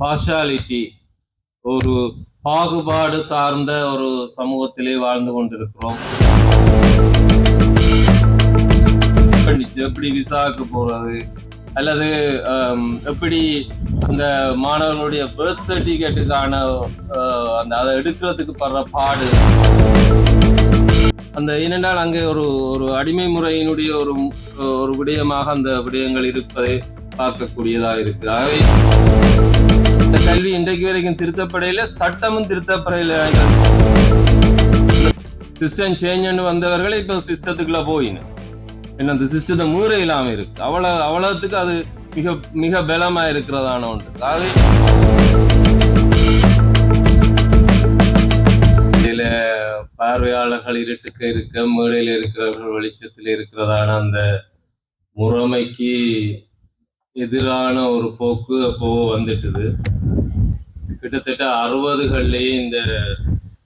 Partiality ஒரு பாகுபாடு சார்ந்த ஒரு சமூகத்திலே வாழ்ந்து கொண்டிருக்கிறோம். எப்படி விசாவுக்கு போறது? அல்லது எப்படி அந்த மாணவர்களுடைய பர்த் சர்டிஃபிகேட்டுக்கான அந்த அதை எடுக்கிறதுக்கு படுற பாடு? அந்த ஏனென்றால் அங்கே ஒரு ஒரு அடிமை முறையினுடைய ஒரு ஒரு விடயமாக அந்த விடயங்கள் இருப்பதை பார்க்கக்கூடியதாக இருக்கு ஆகவே இந்த கல்வி இன்றைக்கு வரைக்கும் திருத்தப்படையில சட்டமும் திருத்தப்படையில சிஸ்டம் சேஞ்ச் வந்தவர்கள் இப்போ சிஸ்டத்துக்குள்ள போயின. என்ன அந்த சிஸ்டத்தை மூற இல்லாம இருக்கு. அவ்வளவு அவ்வளவுத்துக்கு அது மிக மிக பலமா இருக்கிறதான ஒன்று. அது இதுல பார்வையாளர்கள் இருட்டுக்கு இருக்க மேடையில் இருக்கிறவர்கள் வெளிச்சத்தில் இருக்கிறதான அந்த முறைமைக்கு எதிரான ஒரு போக்கு அப்போ வந்துட்டுது. கிட்டத்தட்ட அறுபதுகள்லேயே இந்த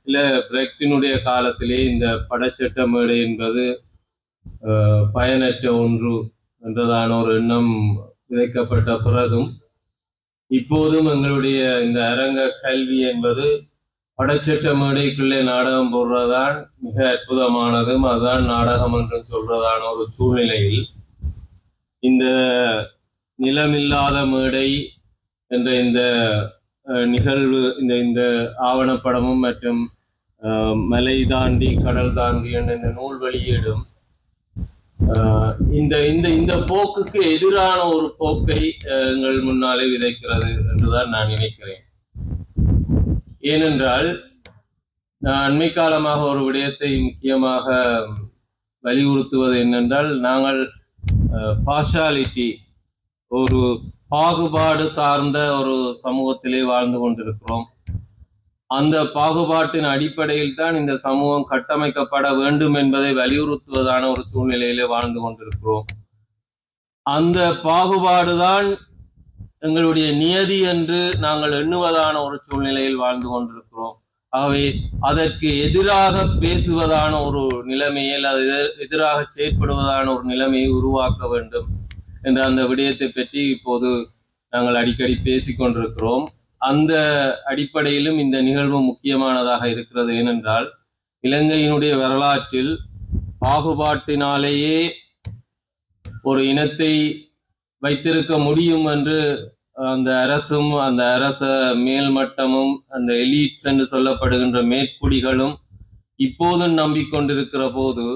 இல்ல பிரெக்டினுடைய காலத்திலே இந்த படச்சட்ட மேடை என்பது பயனற்ற ஒன்று என்றதான ஒரு எண்ணம் விதைக்கப்பட்ட பிறகும் இப்போதும் எங்களுடைய இந்த அரங்க கல்வி என்பது படச்சட்ட மேடைக்குள்ளே நாடகம் போடுறதுதான் மிக அற்புதமானதும் அதுதான் நாடகம் என்று சொல்றதான ஒரு சூழ்நிலையில் இந்த நிலமில்லாத மேடை என்ற இந்த நிகழ்வு இந்த இந்த ஆவணப்படமும் மற்றும் மலை தாண்டி கடல் தாண்டி என்ற இந்த நூல் வெளியீடும் இந்த இந்த இந்த போக்குக்கு எதிரான ஒரு போக்கை எங்கள் முன்னாலே விதைக்கிறது என்றுதான் நான் நினைக்கிறேன். ஏனென்றால் நான் அண்மை காலமாக ஒரு விடயத்தை முக்கியமாக வலியுறுத்துவது என்னென்றால் நாங்கள் பார்ஷாலிட்டி ஒரு பாகுபாடு சார்ந்த ஒரு சமூகத்திலே வாழ்ந்து கொண்டிருக்கிறோம். அந்த பாகுபாட்டின் அடிப்படையில் தான் இந்த சமூகம் கட்டமைக்கப்பட வேண்டும் என்பதை வலியுறுத்துவதான ஒரு சூழ்நிலையிலே வாழ்ந்து கொண்டிருக்கிறோம். அந்த பாகுபாடுதான் எங்களுடைய நியதி என்று நாங்கள் எண்ணுவதான ஒரு சூழ்நிலையில் வாழ்ந்து கொண்டிருக்கிறோம். ஆகவே அதற்கு எதிராக பேசுவதான ஒரு நிலைமையில் அது எதிராக செயற்படுவதான ஒரு நிலைமையை உருவாக்க வேண்டும். என்ற அந்த விடயத்தை பற்றி இப்போது நாங்கள் அடிக்கடி பேசிக் கொண்டிருக்கிறோம். அந்த அடிப்படையிலும் இந்த நிகழ்வு முக்கியமானதாக இருக்கிறது ஏனென்றால் இலங்கையினுடைய வரலாற்றில் பாகுபாட்டினாலேயே ஒரு இனத்தை வைத்திருக்க முடியும் என்று அந்த அரசும் அந்த அரச மேல்மட்டமும் அந்த எலீட்ஸ் என்று சொல்லப்படுகின்ற மேற்குடிகளும் இப்போதும் நம்பிக்கொண்டிருக்கிற போது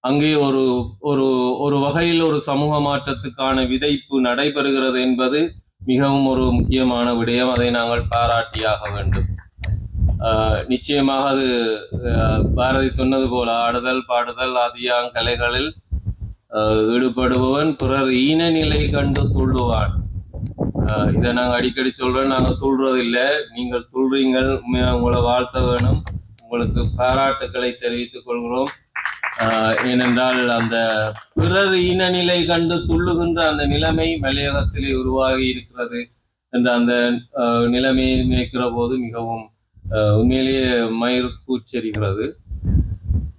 அங்கே ஒரு ஒரு ஒரு வகையில் ஒரு சமூக மாற்றத்துக்கான விதைப்பு நடைபெறுகிறது என்பது மிகவும் ஒரு முக்கியமான விடயம். அதை நாங்கள் பாராட்டியாக வேண்டும். ஆஹ் நிச்சயமாக அது பாரதி சொன்னது போல ஆடுதல் பாடுதல் ஆதியாங் கலைகளில் ஆஹ் ஈடுபடுபவன் பிறர் ஈன நிலை கண்டு துள்ளுவான் ஆஹ் இதை நாங்கள் அடிக்கடி சொல்றோம். நாங்க துள்றது நீங்கள் துள்றீங்கள். உண்மையா உங்களை வாழ்த்த வேணும். உங்களுக்கு பாராட்டுக்களை தெரிவித்துக் கொள்கிறோம். ஏனென்றால் அந்த பிறர் இன நிலை கண்டு துள்ளுகின்ற அந்த நிலைமை மலையகத்திலே உருவாகி இருக்கிறது என்ற அந்த ஆஹ் நிலைமையை நினைக்கிற போது மிகவும் உண்மையிலேயே மயிர்கூச்சரிகிறது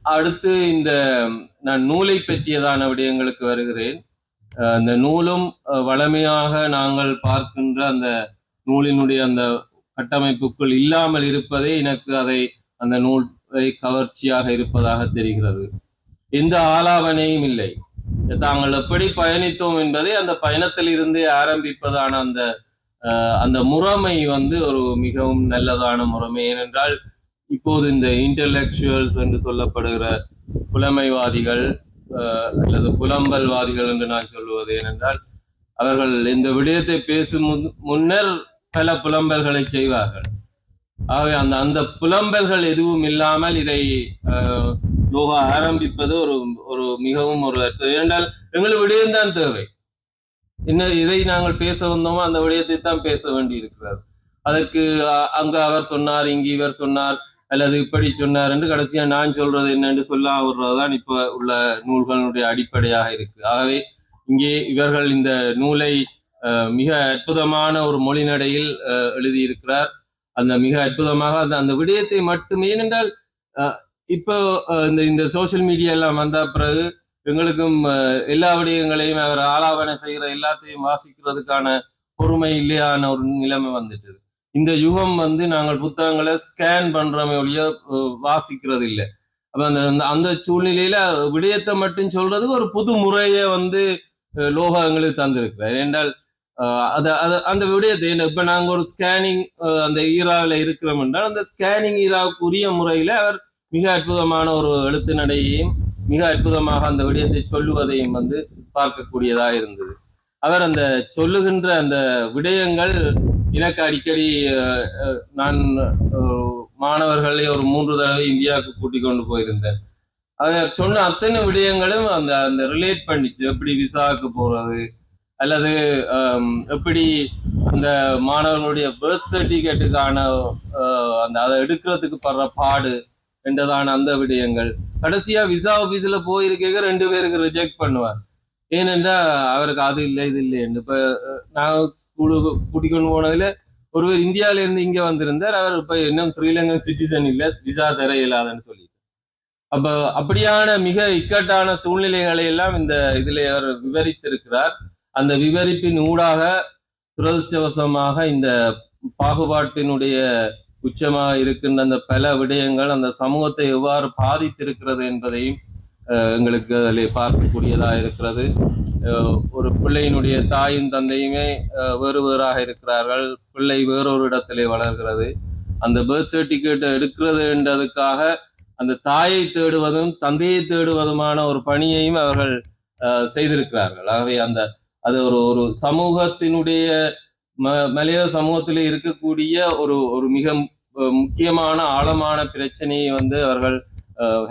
அடுத்து இந்த நான் நூலை பற்றியதான விடயங்களுக்கு வருகிறேன். அந்த நூலும் அஹ் வளமையாக நாங்கள் பார்க்கின்ற அந்த நூலினுடைய அந்த கட்டமைப்புக்குள் இல்லாமல் இருப்பதே எனக்கு அதை அந்த நூலை கவர்ச்சியாக இருப்பதாக தெரிகிறது. எந்த ஆலாவனையும் இல்லை. தாங்கள் எப்படி பயணித்தோம் என்பதை அந்த பயணத்தில் இருந்தே ஆரம்பிப்பதான அந்த அஹ், அந்த முறைமை வந்து ஒரு மிகவும் நல்லதான முறைமை. ஏனென்றால் இப்போது இந்த இன்டலெக்சுவல்ஸ் என்று சொல்லப்படுகிற புலமைவாதிகள் அஹ், அல்லது புலம்பல்வாதிகள் என்று நான் சொல்லுவது ஏனென்றால் அவர்கள் இந்த விடயத்தை பேசும் முன்- முன்னர் பல புலம்பல்களை செய்வார்கள். ஆகவே அந்த அந்த புலம்பல்கள் எதுவும் இல்லாமல் இதை யோகா ஆரம்பிப்பது ஒரு ஒரு மிகவும் ஒரு ஏனென்றால் எங்களுக்கு விடயம்தான் தேவை. என்ன இதை நாங்கள் பேச வந்தோமோ அந்த விடயத்தை தான் பேச வேண்டி இருக்கிறது அதற்கு அங்கு அவர் சொன்னார் இங்கு இவர் சொன்னார் அல்லது இப்படி சொன்னார் என்று கடைசியா நான் சொல்றது என்னென்று சொல்ல விடுறதுதான் இப்ப உள்ள நூல்களுடைய அடிப்படையாக இருக்கு. ஆகவே இங்கே இவர்கள் இந்த நூலை அஹ், மிக அற்புதமான ஒரு மொழிநடையில் அஹ், எழுதியிருக்கிறார். அந்த மிக அற்புதமாக அந்த அந்த விடயத்தை மட்டுமே ஏனென்றால் அஹ், இப்போ இந்த இந்த சோஷியல் மீடியா எல்லாம் வந்த பிறகு எங்களுக்கும் எல்லா விடயங்களையும் அவர் ஆலாபனை செய்கிற எல்லாத்தையும் வாசிக்கிறதுக்கான பொறுமை இல்லையான ஒரு நிலைமை வந்துட்டு. இந்த யுகம் வந்து நாங்கள் புத்தகங்களை ஸ்கேன் பண்றோமே ஒழிய வாசிக்கிறது இல்லை அப்ப அந்த அந்த- அந்த சூழ்நிலையில விடயத்தை மட்டும் சொல்றதுக்கு ஒரு புது முறையை வந்து அஹ், லோகா எங்களுக்கு தந்திருக்கிறார். என்றால் அது அது அந்த விடயத்தை இப்ப நாங்க ஒரு ஸ்கேனிங் அந்த ஈராவில் இருக்கிறோம் என்றால் அந்த ஸ்கேனிங் ஈராவுக்குரிய முறையில அவர் மிக அற்புதமான ஒரு எழுத்து நடையையும் மிக அற்புதமாக அந்த விடயத்தை சொல்லுவதையும் வந்து பார்க்கக்கூடியதா இருந்தது. அவர் அந்த சொல்லுகின்ற அந்த விடயங்கள் எனக்கு அடிக்கடி நான் மாணவர்களை ஒரு மூன்று தடவை இந்தியாவுக்கு கூட்டிக் கொண்டு போயிருந்தேன். அவர் சொன்ன அத்தனை விடயங்களும் அந்த அந்த ரிலேட் பண்ணிச்சு. எப்படி விசாவுக்கு போறது அல்லது எப்படி அந்த மாணவர்களுடைய பர்த் சர்டிபிகேட்டுக்கான அந்த அதை எடுக்கிறதுக்கு படுற பாடு என்றதான அந்த விடயங்கள். கடைசியா விசா ஆபீஸ்ல போயிருக்க ரெண்டு பேருக்கு ரிஜெக்ட் பண்ணுவார். ஏனென்றா அவருக்கு அது இல்லை இது இல்லைன்னு இப்ப நான் கூட்டிக் கொண்டு போனதுல ஒருவர் இந்தியாவில இருந்து இங்க வந்திருந்தார். அவர் இப்ப இன்னும் ஸ்ரீலங்கன் சிட்டிசன் இல்ல விசா தர இல்லாதன்னு சொல்லி அப்ப அப்படியான மிக இக்கட்டான சூழ்நிலைகளை எல்லாம் இந்த இதுல அவர் விவரித்திருக்கிறார். அந்த விவரிப்பின் ஊடாக துரதிருஷ்டவசமாக இந்த பாகுபாட்டினுடைய உச்சமாக இருக்கின்ற அந்த பல விடயங்கள் அந்த சமூகத்தை எவ்வாறு பாதித்திருக்கிறது என்பதையும் அஹ், எங்களுக்கு அதில் பார்க்கக்கூடியதாக இருக்கிறது. ஒரு பிள்ளையினுடைய தாயும் தந்தையுமே அஹ், வேறு வேறாக இருக்கிறார்கள். பிள்ளை வேறொரு இடத்திலே வளர்கிறது. அந்த பர்த் எடுக்கிறது என்றதுக்காக அந்த தாயை தேடுவதும் தந்தையை தேடுவதுமான ஒரு பணியையும் அவர்கள் செய்திருக்கிறார்கள். ஆகவே அந்த அது ஒரு ஒரு சமூகத்தினுடைய ம மலைய சமூகத்தில் இருக்கக்கூடிய ஒரு ஒரு மிக முக்கியமான ஆழமான பிரச்சனையை வந்து அவர்கள்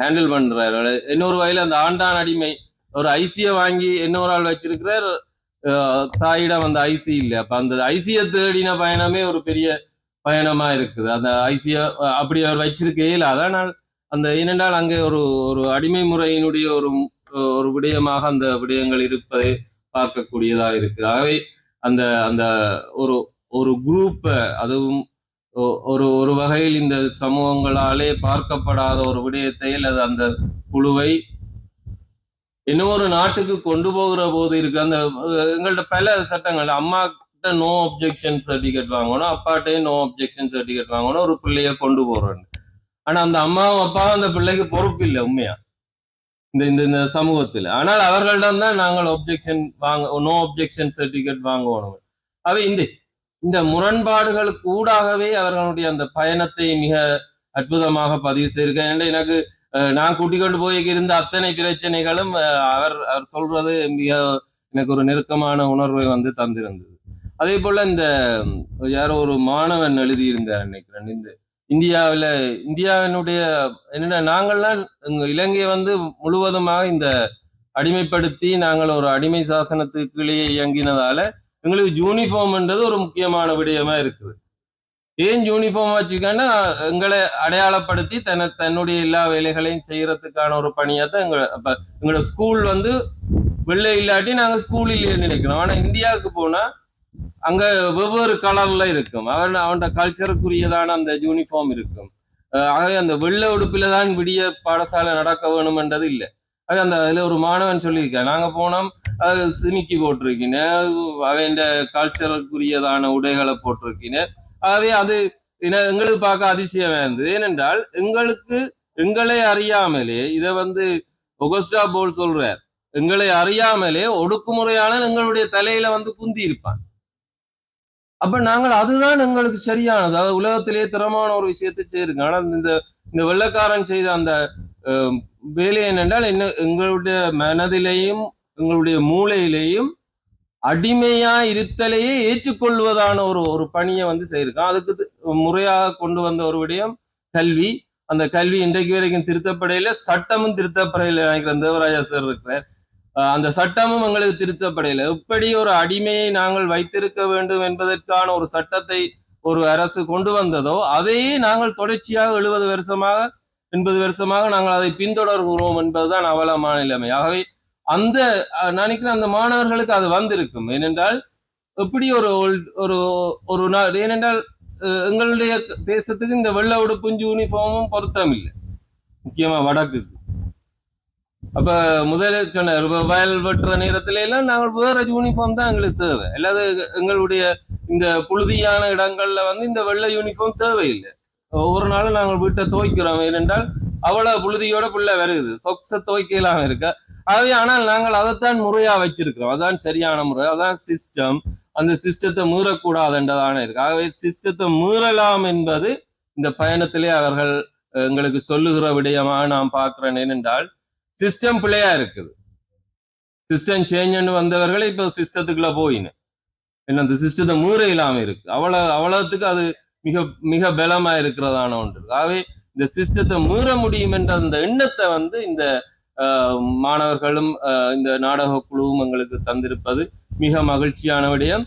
ஹேண்டில் பண்றார்கள். இன்னொரு வகையில் அந்த ஆண்டான் அடிமை ஒரு ஐசியை வாங்கி இன்னொரு ஆள் வச்சிருக்கிறார். தாயிடம் அந்த ஐசி இல்லை. அப்ப அந்த ஐசியை தேடின பயணமே ஒரு பெரிய பயணமா இருக்குது. அந்த ஐசிய அப்படி அவர் வச்சிருக்கே இல்லை. அதனால் அந்த ஏனென்றால் அங்கே ஒரு ஒரு அடிமை முறையினுடைய ஒரு ஒரு விடயமாக அந்த விடயங்கள் இருப்பதை பார்க்கக்கூடியதாக இருக்கு ஆகவே அந்த அந்த ஒரு ஒரு குரூப்பை அதுவும் ஒரு ஒரு வகையில் இந்த சமூகங்களாலே பார்க்கப்படாத ஒரு விடயத்தை அல்லது அந்த குழுவை இன்னொரு நாட்டுக்கு கொண்டு போகிற போது இருக்கு. அந்த எங்கள்கிட்ட எங்கள்ட்ட பல சட்டங்கள். அம்மா கிட்ட நோ அப்ஜெக்ஷன் சர்டிஃபிகேட் வாங்கணும். அப்பாட்டையும் நோ அப்ஜெக்ஷன் சர்டிஃபிகேட் வாங்கணும். ஒரு பிள்ளைய கொண்டு போறோம் ஆனா அந்த அம்மாவும் அப்பாவும் அந்த பிள்ளைக்கு பொறுப்பு இல்லை உண்மையா? இந்த இந்த இந்த சமூகத்தில். ஆனால் அவர்களிடம் தான் நாங்கள் ஒப்ஜெக்ஷன் வாங்க நோ ஒப்ஜெக்ஷன் சர்டிபிகேட் வாங்கணும் அவை இந்த இந்த முரண்பாடுகளுக்கு ஊடாகவே அவர்களுடைய அந்த பயணத்தை மிக அற்புதமாக பதிவு செய்திருக்கேன் எனக்கு அஹ், நான் கூட்டிக் கொண்டு போய் இருந்த அத்தனை பிரச்சனைகளும் அஹ், அவர் அவர் சொல்றது மிக எனக்கு ஒரு நெருக்கமான உணர்வை வந்து தந்திருந்தது. அதே போல இந்த யாரோ ஒரு மாணவன் எழுதியிருந்தார் நினைக்கிறேன். இந்த இந்தியாவில் இந்தியாவினுடைய என்னென்ன நாங்கள்லாம் எங்கள் இலங்கையை வந்து முழுவதுமாக இந்த அடிமைப்படுத்தி நாங்கள் ஒரு அடிமை சாசனத்துக்குள்ளேயே இயங்கினதால எங்களுக்கு யூனிஃபார்ம்ன்றது ஒரு முக்கியமான விடயமா இருக்குது. ஏன் யூனிஃபார்ம் வச்சுக்கன்னா எங்களை அடையாளப்படுத்தி தன்னை தன்னுடைய எல்லா வேலைகளையும் செய்யறதுக்கான ஒரு பணியாக தான் எங்களை அப்போ எங்களோட ஸ்கூல் வந்து வெள்ளை இல்லாட்டி நாங்க ஸ்கூல் இல்லையே நினைக்கிறோம் ஆனா இந்தியாவுக்கு போனா அங்க வெவ்வேறு கலர்ல இருக்கும். அவன் அவனோட கல்ச்சருக்குரியதான அந்த யூனிஃபார்ம் இருக்கும். அஹ் ஆகவே அந்த வெள்ளை உடுப்பில தான் விடிய பாடசாலை நடக்க வேணும்ன்றது இல்லை. அது அந்த அதுல ஒரு மாணவன் சொல்லியிருக்கேன் நாங்க போனோம் அது சிமிக்கி போட்டிருக்கீங்க அவன் கல்ச்சருக்குரியதான உடைகளை போட்டிருக்கீங்க ஆகவே அது எங்களுக்கு பார்க்க அதிசயமா இருந்தது ஏனென்றால் எங்களுக்கு எங்களை அறியாமலே இதை வந்து ஒகஸ்டா போல் சொல்றார் எங்களை அறியாமலே ஒடுக்குமுறையான எங்களுடைய தலையில வந்து குந்தி இருப்பான் அப்ப நாங்கள் அதுதான் எங்களுக்கு சரியானது. அதாவது உலகத்திலேயே திறமான ஒரு விஷயத்தை செய்யிருங்க ஆனா இந்த இந்த வெள்ளக்காரன் செய்த அந்த வேலை என்னென்றால் என்ன எங்களுடைய மனதிலேயும் எங்களுடைய மூளையிலேயும் அடிமையா இருத்தலையே ஏற்றுக்கொள்வதான ஒரு ஒரு பணியை வந்து செய்திருக்கான். அதுக்கு முறையாக கொண்டு வந்த ஒரு விடயம் கல்வி. அந்த கல்வி இன்றைக்கு வரைக்கும் திருத்தப்படையில சட்டமும் திருத்தப்படையில நினைக்கிறேன் தேவராஜா சார் இருக்கிறார். அந்த சட்டமும் எங்களுக்கு திருத்தப்படையில எப்படி ஒரு அடிமையை நாங்கள் வைத்திருக்க வேண்டும் என்பதற்கான ஒரு சட்டத்தை ஒரு அரசு கொண்டு வந்ததோ அதையே நாங்கள் தொடர்ச்சியாக எழுபது வருஷமாக எண்பது வருஷமாக நாங்கள் அதை பின்தொடர்கிறோம் என்பதுதான் அவலமான நிலைமை. ஆகவே அந்த நினைக்கிறேன் அந்த மாணவர்களுக்கு அது வந்திருக்கும். ஏனென்றால் எப்படி ஒரு ஒரு ஒரு நாள் ஏனென்றால் அஹ், எங்களுடைய தேசத்துக்கு இந்த வெள்ளை உடுப்பும் யூனிஃபார்மும் பொருத்தம் இல்லை முக்கியமா வடக்குக்கு. அப்ப முதல்ல சொன்ன வயல் வெட்டுற நேரத்துல எல்லாம் நாங்கள் வேற யூனிஃபார்ம் தான் எங்களுக்கு தேவை. அல்லாது எங்களுடைய இந்த புழுதியான இடங்கள்ல வந்து இந்த வெள்ளை யூனிஃபார்ம் தேவையில்லை. ஒவ்வொரு நாளும் நாங்கள் வீட்டை துவைக்கிறோம். ஏனென்றால் அவ்வளவு புழுதியோட பிள்ளை வருது. சொக்ஸ துவைக்கலாம் இருக்க. ஆகவே ஆனால் நாங்கள் அதைத்தான் முறையா வச்சிருக்கிறோம். அதான் சரியான முறை. அதான் சிஸ்டம் அந்த சிஸ்டத்தை மீறக்கூடாதுன்றதான இருக்கு. ஆகவே சிஸ்டத்தை மீறலாம் என்பது இந்த பயணத்திலே அவர்கள் எங்களுக்கு சொல்லுகிற விடயமாக நான் பார்க்கிறேன். ஏனென்றால் சிஸ்டம் பிள்ளையா இருக்குது. சிஸ்டம் சேஞ்ச் வந்தவர்கள் இப்போ சிஸ்டத்துக்குள்ள போயின்னு என்ன அந்த சிஸ்டத்தை மீற இல்லாம இருக்கு. அவ்வளவு அவ்வளோத்துக்கு அது மிக மிக பலமா இருக்கிறதான ஒன்று. ஆகவே இந்த சிஸ்டத்தை மீற முடியும் என்ற அந்த எண்ணத்தை வந்து இந்த ஆஹ், மாணவர்களும் ஆஹ், இந்த நாடக குழுவும் எங்களுக்கு தந்திருப்பது மிக மகிழ்ச்சியான விடயம்.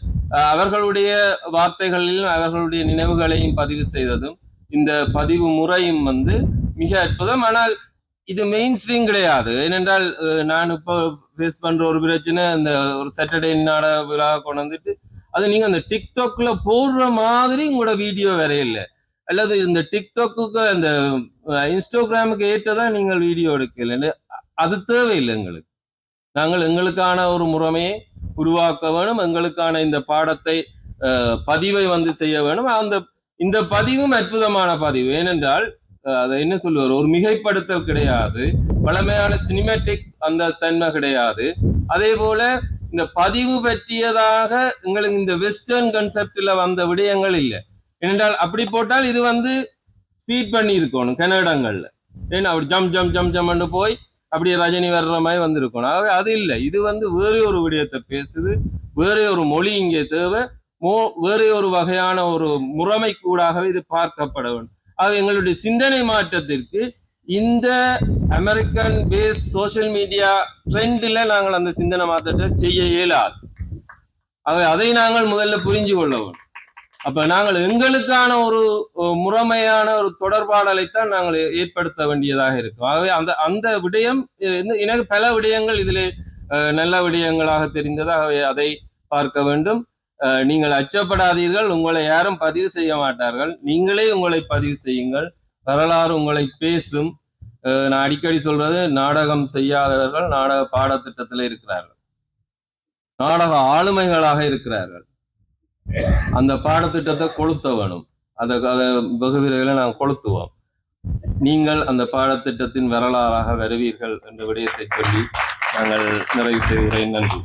அவர்களுடைய வார்த்தைகளிலும் அவர்களுடைய நினைவுகளையும் பதிவு செய்ததும் இந்த பதிவு முறையும் வந்து மிக அற்புதம். ஆனால் இது மெயின் ஸ்ட்ரீம் கிடையாது. ஏனென்றால் நான் இப்போ ஃபேஸ் பண்ற ஒரு பிரச்சனை இந்த ஒரு சாட்டர்டே நாட விழா கொண்டு வந்துட்டு அது நீங்க அந்த டிக்டாக்ல போடுற மாதிரி உங்களோட வீடியோ வேற இல்லை. அல்லது இந்த டிக்டாக்கு அந்த இன்ஸ்டாகிராமுக்கு ஏற்றதா நீங்கள் வீடியோ எடுக்கல. அது தேவையில்லை எங்களுக்கு. நாங்கள் எங்களுக்கான ஒரு முறைமையை உருவாக்க வேணும். எங்களுக்கான இந்த பாடத்தை பதிவை வந்து செய்ய வேணும். அந்த இந்த பதிவும் அற்புதமான பதிவு. ஏனென்றால் அதை என்ன சொல்லுவார்? ஒரு மிகைப்படுத்தல் கிடையாது. பழமையான சினிமேட்டிக் அந்த தன்மை கிடையாது. அதே போல இந்த பதிவு பற்றியதாக எங்களுக்கு இந்த வெஸ்டர்ன் கன்செப்ட்ல வந்த விடயங்கள் இல்லை. ஏனென்றால் அப்படி போட்டால் இது வந்து ஸ்பீட் பண்ணி இருக்கணும் கன்னடங்கள்ல. ஏன்னா அப்படி ஜம் ஜம் ஜம் ஜம்னு போய் அப்படியே ரஜினி வர்ற மாதிரி வந்திருக்கணும். ஆகவே அது இல்லை. இது வந்து வேற ஒரு விடயத்தை பேசுது வேற ஒரு மொழி இங்கே தேவை மோ வேற ஒரு வகையான ஒரு முறைமை கூடாகவே இது பார்க்கப்பட வேண்டும். ஆக எங்களுடைய சிந்தனை மாற்றத்திற்கு இந்த அமெரிக்கன் பேஸ் சோஷியல் மீடியா ட்ரெண்டில் நாங்கள் அந்த சிந்தனை மாற்றத்தை செய்ய இயலாது. ஆகவே அதை நாங்கள் முதல்ல புரிஞ்சு கொள்ளவும் அப்ப நாங்கள் எங்களுக்கான ஒரு முறைமையான ஒரு தொடர்பாடலைத்தான் நாங்கள் ஏற்படுத்த வேண்டியதாக இருக்கும். ஆகவே அந்த அந்த விடயம் எனக்கு பல விடயங்கள் இதிலே நல்ல விடயங்களாக தெரிந்தது. ஆகவே அதை பார்க்க வேண்டும். நீங்கள் அச்சப்படாதீர்கள். உங்களை யாரும் பதிவு செய்ய மாட்டார்கள். நீங்களே உங்களை பதிவு செய்யுங்கள். வரலாறு உங்களை பேசும். நான் அடிக்கடி சொல்றது நாடகம் செய்யாதவர்கள் நாடக பாடத்திட்டத்தில் இருக்கிறார்கள். நாடக ஆளுமைகளாக இருக்கிறார்கள். அந்த பாடத்திட்டத்தை கொளுத்த வேணும் அதை அதை வெகு விரைவில் நாங்கள் கொளுத்துவோம். நீங்கள் அந்த பாடத்திட்டத்தின் வரலாறாக வருவீர்கள் என்ற விடயத்தை சொல்லி நாங்கள் நிறைவு செய்கிறேன். நன்றி.